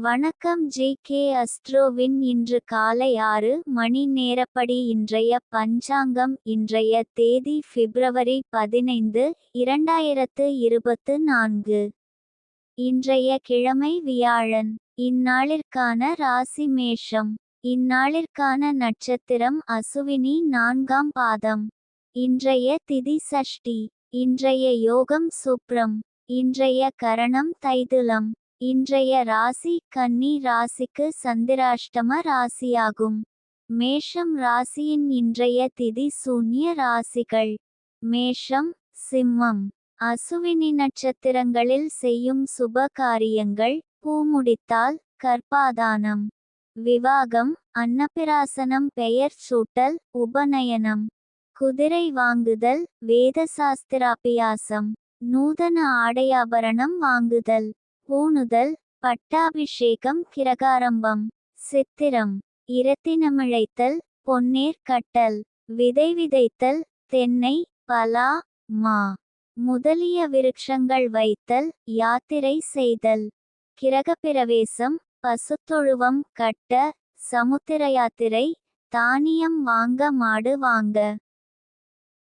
வணக்கம் J K அஸ்ட்ரோவின் இன்று காலை ஆறு மணி நேரப்படி இன்றைய பஞ்சாங்கம் இன்றைய தேதி பிப்ரவரி பதினைந்து இரண்டாயிரத்து இருபத்து நான்கு. இன்றைய கிழமை வியாழன். இந்நாளிற்கான ராசி மேஷம். இந்நாளிற்கான நட்சத்திரம் அசுவினி நான்காம் பாதம். இன்றைய திதி சஷ்டி. இன்றைய யோகம் சுப்ரம். இன்றைய கரணம் தைதுலம். இன்றைய ராசி கன்னி ராசிக்கு சந்திராஷ்டம ராசியாகும். மேஷம் ராசியின் இன்றைய திதி சூன்ய ராசிகள். மேஷம் சிம்மம். அசுவினி நட்சத்திரங்களில் செய்யும் சுப காரியங்கள் பூமுடித்தால் கற்பாதானம் விவாகம் அன்னபிராசனம் பெயர் சூட்டல் உபநயனம். குதிரை வாங்குதல் வேத சாஸ்திராபியாசம் நூதன ஆடையாபரணம் வாங்குதல். பூணுதல் பட்டாபிஷேகம் கிரகாரம்பம் சித்திரம் இரத்தினமிழைத்தல் பொன்னேர் கட்டல் விதை விதைத்தல் தென்னை பலா மா முதலிய விருட்சங்கள் வைத்தல் யாத்திரை செய்தல் கிரகப்பிரவேசம் பசுத்தொழுவம் கட்ட சமுத்திர யாத்திரை தானியம் வாங்க மாடு வாங்க.